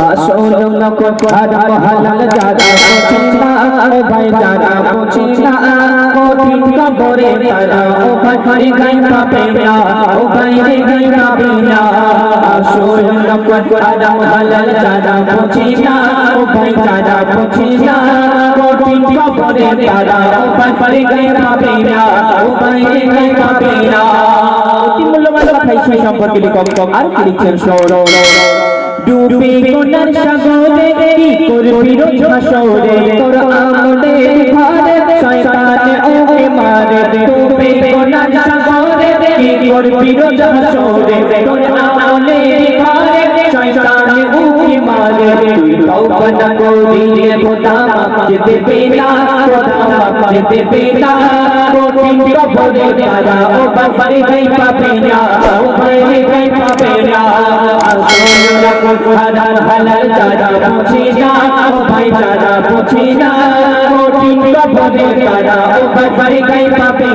আসল নকল হারাম যারা বোঝে ও ভাই যারা বোঝে কঠিন কবরে তারা ও ভাই ভাই গাই পাবে না ও ভাই রে গাই পাবে না আসল নকল হারাম যারা বোঝে ও ভাই যারা বোঝে কঠিন কবরে তারা ও ভাই ভাই গাই পাবে না ও ভাই রে গাই পাবে না অতি মূল্যবান কথা সম্পর্কে লিখক আর কি লিখছেন? শোনো ডুবে কোনার সাগরে কি করবি রোজ হাসরে? তোর আমলে ঘরে শয়তান ওকে মারে। ডুবে কোনার সাগরে কি করবি রোজ হাসরে? তোর তুই তওবা না করিলে খোদা মাফ দেবে না খোদা মাফ দেবে না কঠিন কবরে তারা ও বাবারে গাই পাবে না ও ভাইরে গাই পাবে না আসল রাখো হালাল হালাল যারা বুঝে না ও ভাই যারা বুঝে না কঠিন কবরে তারা ও বাবারে গাই পাবে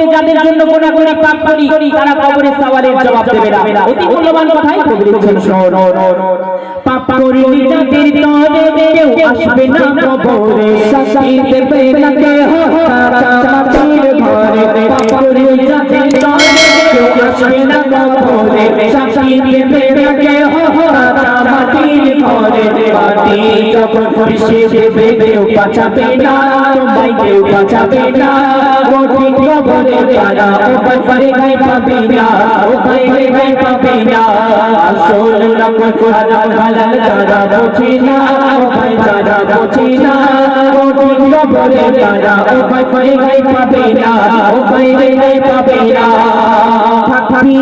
মধ্যে যাদের জন্য কোন কোন পাপ করি, তারা কবরের সওয়ালের জবাব দেবে না। অতি মূল্যবান কথাই কবি লিখছেন পাপ করি যাদের তরে কেউ আসবে না কবরে। শাস্তি দেবে না কেহ, তারা মাটির ঘরে। পাপ করি যাদের তরে কেউ আসবে না শাস্তি দেবে না কেহ তারা মাটির ঘরে মাটি যখন খুশি দেবে কেউ বাঁচাবে না তোমায় কেউ বাঁচাবে না কঠিন কবরে তারা পারে গাই পাবে না ও বাইরে গাই পাবে না আসল রকম হালাল হালাল তারা বোঝে না ও ভাই তারা বোঝে না কঠিন কবরে তারা ও পারে গাই পাবে না ও বাইরে গাই পাবে না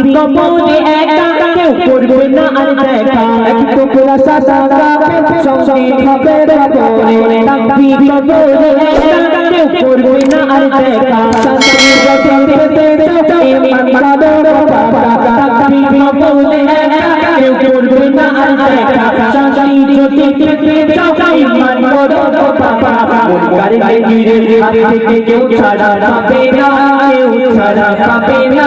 থাকি একা কেউ করবে না আর দেখা এক টুকরা সাদা কাপে সঙ্গে হবে কবরে থাকি কবরে একা কেউ করবে না আর দেখা শান্তি যদি পেতে চাও ইমান বাবা থাকি কবরে একা কেউ করবে না আর দেখা শান্তি যদি পেতে চাও ইমান করো বাবা গাড়ি গিরে থেকে কেউ ছাড়া পাবে না কেউ ছাড়া পাবে না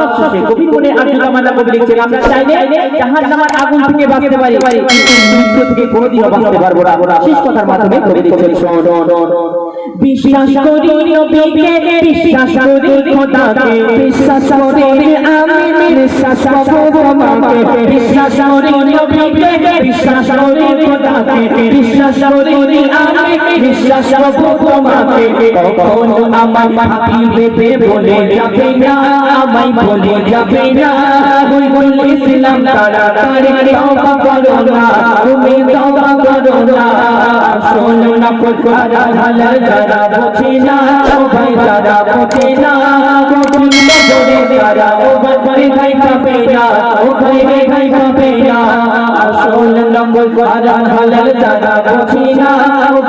কবির মনে আব্দুল কামাল কবি লিখছেন। আমরা চাইলে আগুন থেকে বাঁচতে পারি। কিন্তু মৃত্যু থেকে কোনোদিনও বাঁচতে পারব না। শেষ কথার মাধ্যমে কবি লিখছেন বিশ্বাস করি নবীকে বিশ্বাস করি খোদাকে। বিশ্বাস করি আমি বিশ্বাস করব তোমাকে। বিশ্বাস করি নবীকে বিশ্বাস করি খোদাকে। বিশ্বাস করি আমি বিশ্বাস করব কখনো আমার বলে যাবে না। আমায় বলে যাবে না ওই বলেছিলাম, তারা তওবা করো না, তুমি তওবা করো না। শোনো না কোরআন হালাল যারা বোঝে না ভাই যারা বোঝে না কঠিন কবরে যারা ও ভাই ভাই পাবে না, ও ভাই রে ভাই পাবে না। আসল নম্বর কোরআন হালাল যারা বোঝে না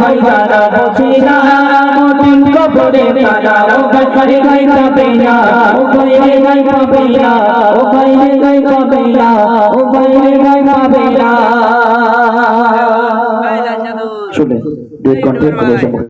ভাই যারা বোঝে না ভাই পাবে না ও ভাই রে ভাই পাবে না ও ভাই রে ভাই পাবে না ও ভাই রে ভাই পাবে না। শুনলেন দুই কন্টেন্ট